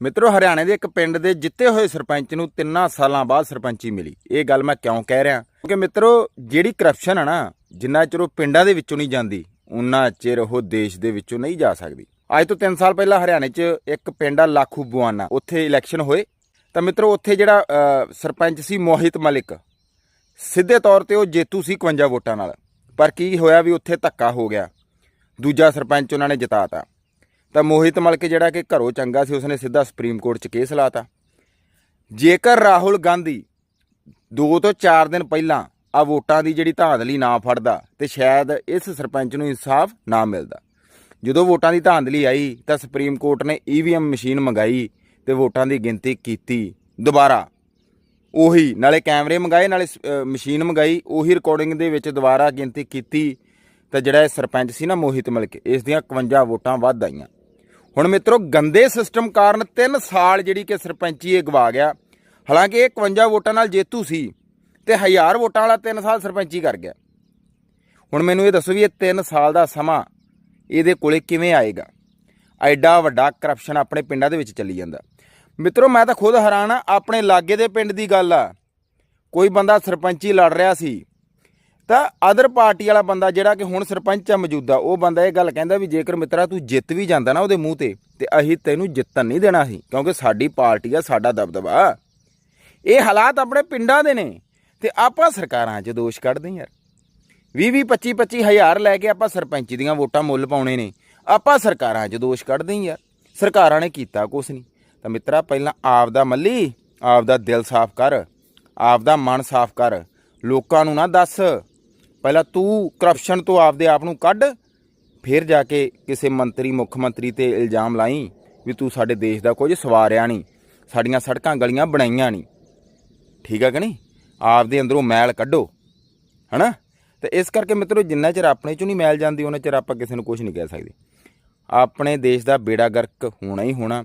ਮਿੱਤਰੋ, ਹਰਿਆਣੇ ਦੇ ਇੱਕ ਪਿੰਡ ਦੇ ਜਿੱਤੇ ਹੋਏ ਸਰਪੰਚ ਨੂੰ ਤਿੰਨਾਂ ਸਾਲਾਂ ਬਾਅਦ ਸਰਪੰਚੀ ਮਿਲੀ। ਇਹ ਗੱਲ ਮੈਂ ਕਿਉਂ ਕਹਿ ਰਿਹਾ? ਕਿਉਂਕਿ ਮਿੱਤਰੋ, ਜਿਹੜੀ ਕਰਪਸ਼ਨ ਹੈ ਨਾ, ਜਿੰਨਾ ਚਿਰ ਉਹ ਪਿੰਡਾਂ ਦੇ ਵਿੱਚੋਂ ਨਹੀਂ ਜਾਂਦੀ ਉਨਾ ਚਿਰ ਉਹ ਦੇਸ਼ ਦੇ ਵਿੱਚੋਂ ਨਹੀਂ ਜਾ ਸਕਦੀ। ਅੱਜ ਤੋਂ 3 ਸਾਲ ਪਹਿਲਾਂ ਹਰਿਆਣੇ 'ਚ ਇੱਕ ਪਿੰਡ ਆ ਲਾਖੂ ਬੁਆਨਾ, ਉੱਥੇ ਇਲੈਕਸ਼ਨ ਹੋਏ। ਤਾਂ ਮਿੱਤਰੋ, ਉੱਥੇ ਜਿਹੜਾ ਸਰਪੰਚ ਸੀ ਮੋਹਿਤ ਮਲਿਕ, ਸਿੱਧੇ ਤੌਰ ਤੇ ਉਹ ਜੇਤੂ ਸੀ 51 ਵੋਟਾਂ ਨਾਲ। ਪਰ ਕੀ ਹੋਇਆ ਵੀ ਉੱਥੇ ਧੱਕਾ ਹੋ ਗਿਆ। ਦੂਜਾ ਸਰਪੰਚ ਉਹਨਾਂ ਨੇ ਜਿਤਾਤਾ। ਤਾਂ ਮੋਹਿਤ ਮਲਕ ਜਿਹੜਾ ਕਿ ਘਰੋਂ ਚੰਗਾ ਸੀ, ਉਸਨੇ ਸਿੱਧਾ ਸੁਪਰੀਮ ਕੋਰਟ 'ਚ ਕੇਸ ਲਾਤਾ। ਜੇਕਰ ਰਾਹੁਲ ਗਾਂਧੀ 2 ਤੋਂ 4 ਦਿਨ ਪਹਿਲਾਂ ਆ ਵੋਟਾਂ ਦੀ ਜਿਹੜੀ ਧਾਂਦਲੀ ਨਾ ਫੜਦਾ ਤੇ ਸ਼ਾਇਦ ਇਸ ਸਰਪੰਚ ਨੂੰ ਇਨਸਾਫ ਨਾ ਮਿਲਦਾ। ਜਦੋਂ ਵੋਟਾਂ ਦੀ ਧਾਂਦਲੀ ਆਈ ਤਾਂ ਸੁਪਰੀਮ ਕੋਰਟ ਨੇ ਈਵੀਐਮ ਮਸ਼ੀਨ ਮੰਗਾਈ ਤੇ ਵੋਟਾਂ ਦੀ ਗਿਣਤੀ ਕੀਤੀ ਦੁਬਾਰਾ। ਉਹੀ ਨਾਲੇ ਕੈਮਰੇ ਮੰਗਾਏ, ਨਾਲੇ ਮਸ਼ੀਨ ਮੰਗਾਈ, ਉਹੀ ਰਿਕਾਰਡਿੰਗ ਦੇ ਵਿੱਚ ਦੁਬਾਰਾ ਗਿਣਤੀ ਕੀਤੀ ਤਾਂ ਜਿਹੜਾ ਇਹ ਸਰਪੰਚ ਸੀ ਨਾ ਮੋਹਿਤ ਮਲਕ, ਇਸ ਦੀਆਂ 51 ਵੋਟਾਂ ਵੱਧ ਆਈਆਂ। ਹੁਣ ਮਿੱਤਰੋ, ਗੰਦੇ ਸਿਸਟਮ ਕਾਰਨ 3 ਸਾਲ ਜਿਹੜੀ ਕਿ ਸਰਪੰਚੀ ਇਹ ਗਵਾ ਗਿਆ। ਹਾਲਾਂਕਿ ਇਹ 51 ਵੋਟਾਂ ਨਾਲ ਜੇਤੂ ਸੀ ਤੇ 1000 ਵੋਟਾਂ ਵਾਲਾ 3 ਸਾਲ ਸਰਪੰਚੀ ਕਰ ਗਿਆ। ਹੁਣ ਮੈਨੂੰ ਇਹ ਦੱਸੋ ਵੀ ਇਹ 3 ਸਾਲ ਦਾ ਸਮਾਂ ਇਹਦੇ ਕੋਲੇ ਕਿਵੇਂ ਆਏਗਾ? ਐਡਾ ਵੱਡਾ ਕਰਪਸ਼ਨ ਆਪਣੇ ਪਿੰਡਾਂ ਦੇ ਵਿੱਚ ਚੱਲੀ ਜਾਂਦਾ। ਮਿੱਤਰੋ, ਮੈਂ ਤਾਂ ਖੁਦ ਹੈਰਾਨ ਆ ਆਪਣੇ ਲਾਗੇ ਦੇ ਪਿੰਡ ਦੀ ਗੱਲ ਆ। ਕੋਈ ਬੰਦਾ ਸਰਪੰਚੀ ਲੜ ਰਿਹਾ ਸੀ ਤਾਂ ਅਦਰ ਪਾਰਟੀ ਵਾਲਾ ਬੰਦਾ ਜਿਹੜਾ ਕਿ ਹੁਣ ਸਰਪੰਚ ਆ ਮੌਜੂਦਾ, ਉਹ ਬੰਦਾ ਇਹ ਗੱਲ ਕਹਿੰਦਾ ਵੀ ਜੇਕਰ ਮਿੱਤਰਾ ਤੂੰ ਜਿੱਤ ਵੀ ਜਾਂਦਾ ਨਾ ਉਹਦੇ ਮੂੰਹ ਤੇ ਤੇ ਅਸੀਂ ਤੈਨੂੰ ਜਿੱਤਣ ਨਹੀਂ ਦੇਣਾ ਸੀ ਕਿਉਂਕਿ ਸਾਡੀ ਪਾਰਟੀ ਆ, ਸਾਡਾ ਦਬਦਬਾ। ਇਹ ਹਾਲਾਤ ਆਪਣੇ ਪਿੰਡਾਂ ਦੇ ਨੇ, ਤੇ ਆਪਾਂ ਸਰਕਾਰਾਂ 'ਚ ਦੋਸ਼ ਕੱਢਦੇ ਯਾਰ। 20 20 25 25 ਹਜ਼ਾਰ ਲੈ ਕੇ ਆਪਾਂ ਸਰਪੰਚੀ ਦੀਆਂ ਵੋਟਾਂ ਮੁੱਲ ਪਾਉਣੇ ਨੇ, ਆਪਾਂ ਸਰਕਾਰਾਂ 'ਚ ਦੋਸ਼ ਕੱਢਦੇ ਯਾਰ। ਸਰਕਾਰਾਂ ਨੇ ਕੀਤਾ ਕੁਛ ਨਹੀਂ। ਤਾਂ ਮਿੱਤਰਾ, ਪਹਿਲਾਂ ਆਪ ਦਾ ਮੱਲੀ ਆਪ ਦਾ ਦਿਲ ਸਾਫ਼ ਕਰ ਆਪ ਦਾ ਮਨ ਸਾਫ਼ ਕਰ, ਲੋਕਾਂ ਨੂੰ ਨਾ ਦੱਸ। ਪਹਿਲਾਂ ਤੂੰ ਕਰਪਸ਼ਨ ਤੋਂ ਆਪਦੇ ਆਪ ਨੂੰ ਕੱਢ, ਫਿਰ ਜਾ ਕੇ ਕਿਸੇ ਮੰਤਰੀ, ਮੁੱਖ ਮੰਤਰੀ ਤੇ ਇਲਜ਼ਾਮ ਲਾਈ ਵੀ ਤੂੰ ਸਾਡੇ ਦੇਸ਼ ਦਾ ਕੁਝ ਸਵਾਰਿਆ ਨਹੀਂ, ਸਾਡੀਆਂ ਸੜਕਾਂ ਗਲੀਆਂ ਬਣਾਈਆਂ ਨਹੀਂ। ਠੀਕ ਆ ਕਿ ਨਹੀਂ? ਆਪਦੇ ਅੰਦਰੋਂ ਮੈਲ ਕੱਢੋ, ਹਨਾ? ਤੇ ਇਸ ਕਰਕੇ ਮਿੱਤਰੋ, ਜਿੰਨਾ ਚਿਰ ਆਪਣੇ ਚੋਂ ਨਹੀਂ ਮੈਲ ਜਾਂਦੀ, ਉਹਨਾਂ ਚਿਰ ਆਪਾਂ ਕਿਸੇ ਨੂੰ ਕੁਝ ਨਹੀਂ ਕਹਿ ਸਕਦੇ। ਆਪਣੇ ਦੇਸ਼ ਦਾ ਬੇੜਾ ਗਰਕ ਹੋਣਾ ਹੀ ਹੋਣਾ।